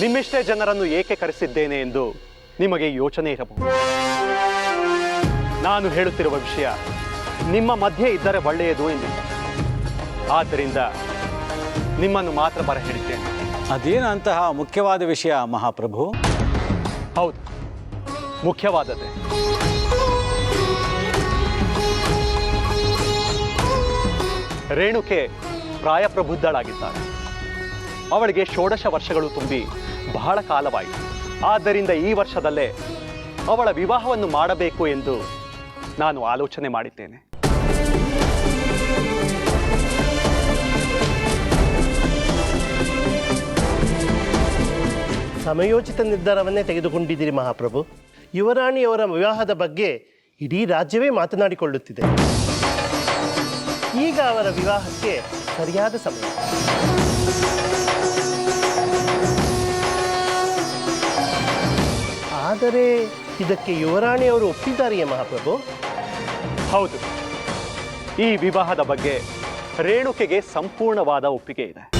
ನಿಮ್ಮಿಷ್ಟೇ ಜನರನ್ನು ಏಕೆ ಕರೆಸಿದ್ದೇನೆ ಎಂದು ನಿಮಗೆ ಯೋಚನೆ ಇರಬಹುದು. ನಾನು ಹೇಳುತ್ತಿರುವ ವಿಷಯ ನಿಮ್ಮ ಮಧ್ಯೆ ಇದ್ದರೆ ಒಳ್ಳೆಯದು ಎಂದು ಆದ್ದರಿಂದ ನಿಮ್ಮನ್ನು ಮಾತ್ರ ಬರ ಹೇಳಿದ್ದೇನೆ. ಅದೇನು ಅಂತಹ ಮುಖ್ಯವಾದ ವಿಷಯ ಮಹಾಪ್ರಭು? ಹೌದು ಮುಖ್ಯವಾದದ್ದೇ. ರೇಣುಕೆ ಪ್ರಾಯಪ್ರಬುದ್ಧಳಾಗಿದ್ದಾಳೆ ಅವಳಿಗೆ ಷೋಡಶ ವರ್ಷಗಳು ತುಂಬಿ ಬಹಳ ಕಾಲವಾಯಿತು. ಆದ್ದರಿಂದ ಈ ವರ್ಷದಲ್ಲೇ ಅವಳ ವಿವಾಹವನ್ನು ಮಾಡಬೇಕು ಎಂದು ನಾನು ಆಲೋಚನೆ ಮಾಡಿದ್ದೇನೆ. ಸಮಯೋಚಿತ ನಿರ್ಧಾರವನ್ನೇ ತೆಗೆದುಕೊಂಡಿದ್ದೀರಿ ಮಹಾಪ್ರಭು. ಯುವರಾಣಿಯವರ ವಿವಾಹದ ಬಗ್ಗೆ ಇಡೀ ರಾಜ್ಯವೇ ಮಾತನಾಡಿಕೊಳ್ಳುತ್ತಿದೆ. ಈಗ ಅವರ ವಿವಾಹಕ್ಕೆ ಸರಿಯಾದ ಸಮಯ. ಆದರೆ ಇದಕ್ಕೆ ಯುವರಾಣಿಯವರು ಒಪ್ಪಿದ್ದಾರೆಯೇ ಮಹಾಪ್ರಭು? ಹೌದು. ಈ ವಿವಾಹದ ಬಗ್ಗೆ ರೇಣುಕೆಗೆ ಸಂಪೂರ್ಣವಾದ ಒಪ್ಪಿಗೆ ಇದೆ.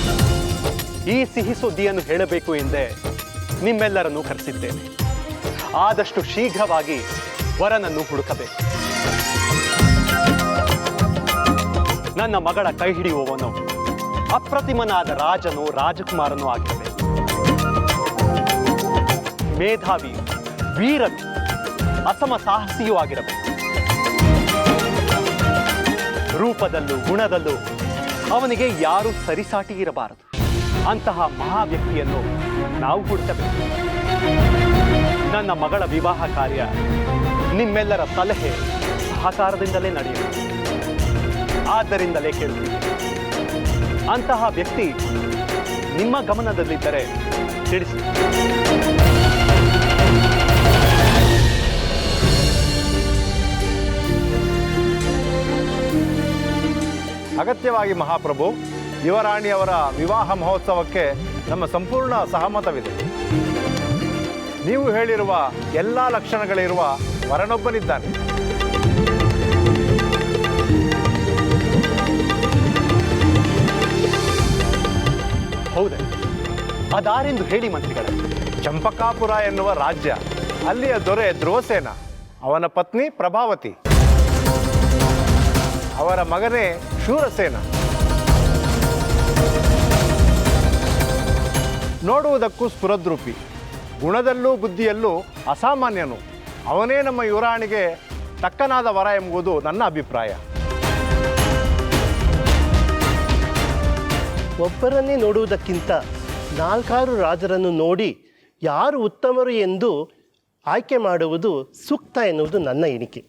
ಈ ಸಿಹಿ ಸುದ್ದಿಯನ್ನು ಹೇಳಬೇಕು ಎಂದೇ ನಿಮ್ಮೆಲ್ಲರನ್ನು ಕರೆಸಿದ್ದೇನೆ. ಆದಷ್ಟು ಶೀಘ್ರವಾಗಿ ವರನನ್ನು ಹುಡುಕಬೇಕು. ನನ್ನ ಮಗಳ ಕೈ ಹಿಡಿಯುವವನು ಅಪ್ರತಿಮನಾದ ರಾಜನು ರಾಜಕುಮಾರನೂ ಆಗಿರಬೇಕು. ಮೇಧಾವಿ ವೀರನು ಅಸಮ ಸಾಹಸಿಯೂ ಆಗಿರಬೇಕು. ರೂಪದಲ್ಲೂ ಗುಣದಲ್ಲೂ ಅವನಿಗೆ ಯಾರು ಸರಿಸಾಟಿ ಇರಬಾರದು. ಅಂತಹ ಮಹಾ ವ್ಯಕ್ತಿಯನ್ನು ನಾವು ಹುಡುಕಬೇಕು. ನನ್ನ ಮಗಳ ವಿವಾಹ ಕಾರ್ಯ ನಿಮ್ಮೆಲ್ಲರ ಸಲಹೆ ಸಹಕಾರದಿಂದಲೇ ನಡೆಯುವುದು ಆದ್ದರಿಂದಲೇ ಕೇಳುತ್ತೀನಿ ಅಂತಹ ವ್ಯಕ್ತಿ ನಿಮ್ಮ ಗಮನದಲ್ಲಿದ್ದರೆ ತಿಳಿಸಿ. ಅಗತ್ಯವಾಗಿ ಮಹಾಪ್ರಭು ಯುವರಾಣಿಯವರ ವಿವಾಹ ಮಹೋತ್ಸವಕ್ಕೆ ನಮ್ಮ ಸಂಪೂರ್ಣ ಸಹಮತವಿದೆ. ನೀವು ಹೇಳಿರುವ ಎಲ್ಲ ಲಕ್ಷಣಗಳಿರುವ ವರನೊಬ್ಬನಿದ್ದಾನೆ. ಹೌದೇ? ಅದಾರೆಂದು ಹೇಳಿ ಮಂತ್ರಿಗಳೇ. ಚಂಪಕಾಪುರ ಎನ್ನುವ ರಾಜ್ಯ, ಅಲ್ಲಿಯ ದೊರೆ ಧ್ರುವಸೇನ ಅವನ ಪತ್ನಿ ಪ್ರಭಾವತಿ, ಅವರ ಮಗನೇ ಶೂರಸೇನ. ನೋಡುವುದಕ್ಕೂ ಸ್ಫುರದ್ರೂಪಿ, ಗುಣದಲ್ಲೂ ಬುದ್ಧಿಯಲ್ಲೂ ಅಸಾಮಾನ್ಯನು. ಅವನೇ ನಮ್ಮ ಯುವರಾಣಿಗೆ ತಕ್ಕನಾದ ವರ ಎಂಬುದು ನನ್ನ ಅಭಿಪ್ರಾಯ. ಒಬ್ಬರನ್ನೇ ನೋಡುವುದಕ್ಕಿಂತ ನಾಲ್ಕಾರು ರಾಜರನ್ನು ನೋಡಿ ಯಾರು ಉತ್ತಮರು ಎಂದು ಆಯ್ಕೆ ಮಾಡುವುದು ಸೂಕ್ತ ಎನ್ನುವುದು ನನ್ನ ಎಣಿಕೆ.